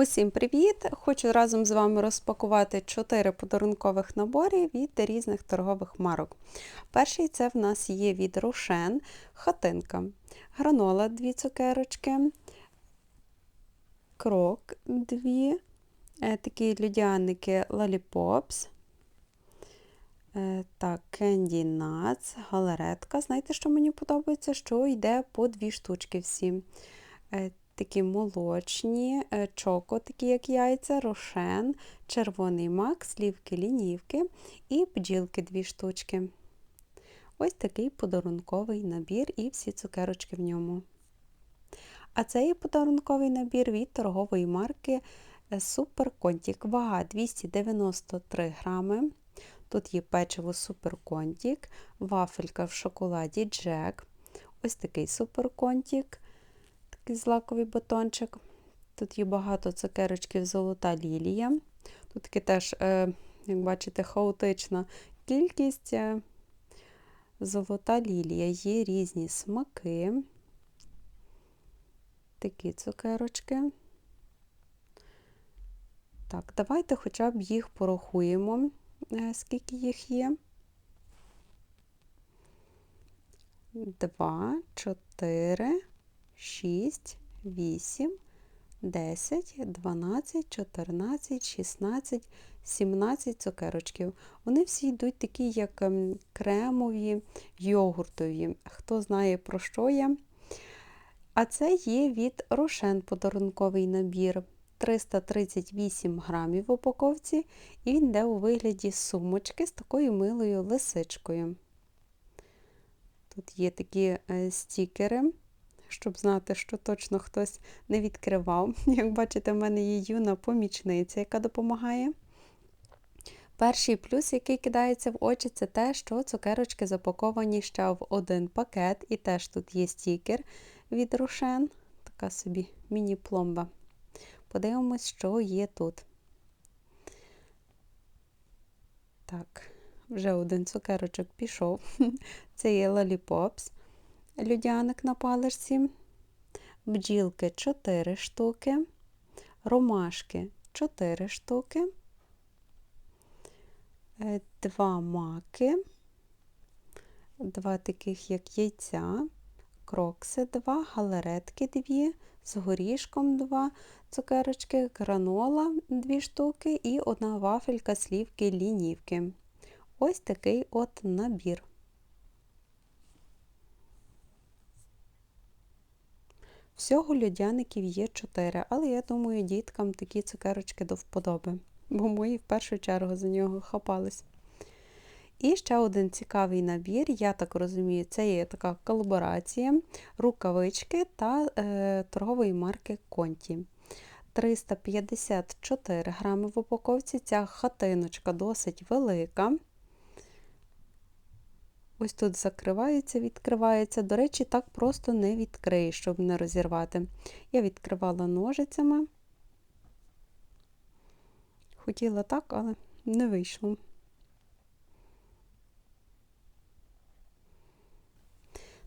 Усім привіт! Хочу разом з вами розпакувати 4 подарункових набори від різних торгових марок. Перший це в нас є від Рошен хатинка. Гранола 2 цукерочки, крок 2, е, такі людяники Lollipops, е, так, Candy Nuts, галеретка. Знаєте, що мені подобається? Що йде по дві штучки всі. Е, такі молочні, е, чоко, такі як яйця, рошен, червоний мак, слівки лінівки і бджілки дві штучки. Ось такий подарунковий набір і всі цукерочки в ньому. А це є подарунковий набір від торгової марки Супер Контік. Вага 293 грами. Тут є печиво Супер Контік, вафелька в шоколаді Джек. Ось такий Супер Контік такий злаковий батончик. Тут є багато цукерочків золота лілія. Тут таки теж, е, як бачите, хаотична кількість. Е, золота лілія, є різні смаки. Такі цукерочки. Так, давайте хоча б їх порахуємо, е, скільки їх є. Два, чотири. 6, 8, 10, 12, 14, 16, 17 цукерочків. Вони всі йдуть такі, як ем, кремові, йогуртові. Хто знає, про що я. А це є від Рошен подарунковий набір. 338 грамів в упаковці, і він йде у вигляді сумочки з такою милою лисичкою. Тут є такі е, стікери щоб знати, що точно хтось не відкривав. Як бачите, в мене є юна помічниця, яка допомагає. Перший плюс, який кидається в очі, це те, що цукерочки запаковані ще в один пакет, і теж тут є стікер від Рошен. Така собі міні-пломба. Подивимось, що є тут. Так, вже один цукерочок пішов. Це є Lollipops людяник на паличці, бджілки 4 штуки, ромашки 4 штуки, е, два маки, два таких, як яйця, крокси 2, галеретки 2, з горішком 2 цукерочки, гранола 2 штуки і одна вафелька слівки лінівки. Ось такий от набір. Всього льодяників є 4, але я думаю, діткам такі цукерочки до вподоби, бо мої в першу чергу за нього хапались. І ще один цікавий набір, я так розумію, це є така колаборація, рукавички та е, торгової марки Конті. 354 грами в упаковці. Ця хатиночка досить велика. Ось тут закривається, відкривається. До речі, так просто не відкриєш, щоб не розірвати. Я відкривала ножицями. Хотіла так, але не вийшло.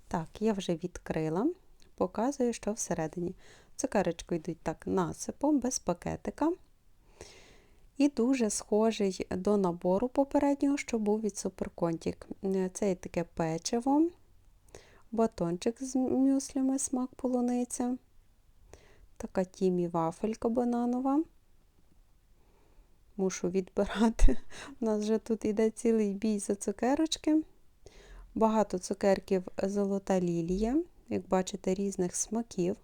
Так, я вже відкрила, показую, що всередині. Цукерочку йдуть так насипом, без пакетика. І дуже схожий до набору попереднього, що був від Суперконтік. Це є таке печиво, батончик з мюслями, смак полуниця, така тімі вафелька бананова. Мушу відбирати. У нас вже тут іде цілий бій за цукерочки. Багато цукерків золота лілія, як бачите, різних смаків.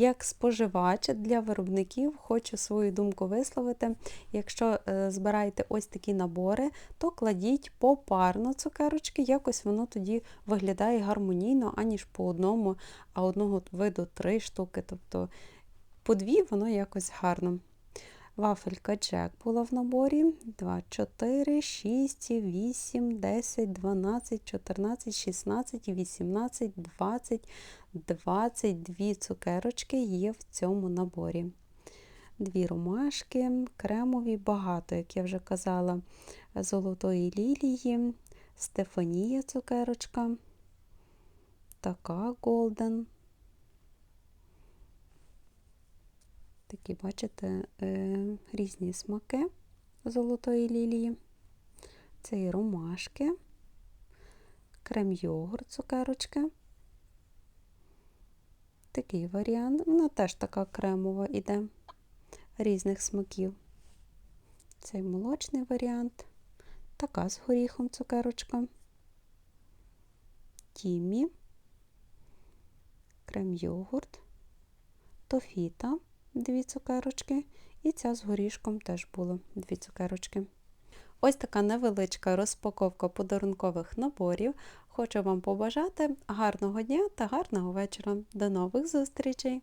Як споживач для виробників хочу свою думку висловити. Якщо е, збираєте ось такі набори, то кладіть попарно цукерочки, якось воно тоді виглядає гармонійно, аніж по одному, а одного виду три штуки. Тобто по дві воно якось гарно. Вафелька Джек була в наборі 2, 4, 6, 8, 10, 12, 14, 16, 18, 20, 22 цукерочки є в цьому наборі. Дві ромашки, кремові, багато, як я вже казала, золотої лілії, Стефанія цукерочка, така голден. Такі, бачите, е, різні смаки золотої лілії. Це і ромашки, крем-йогурт, цукерочки. Такий варіант. Вона теж така кремова іде різних смаків. Цей молочний варіант. Така з горіхом цукерочка. Тімі, крем-йогурт, тофіта, дві цукерочки. І ця з горішком теж було дві цукерочки. Ось така невеличка розпаковка подарункових наборів. Хочу вам побажати гарного дня та гарного вечора. До нових зустрічей!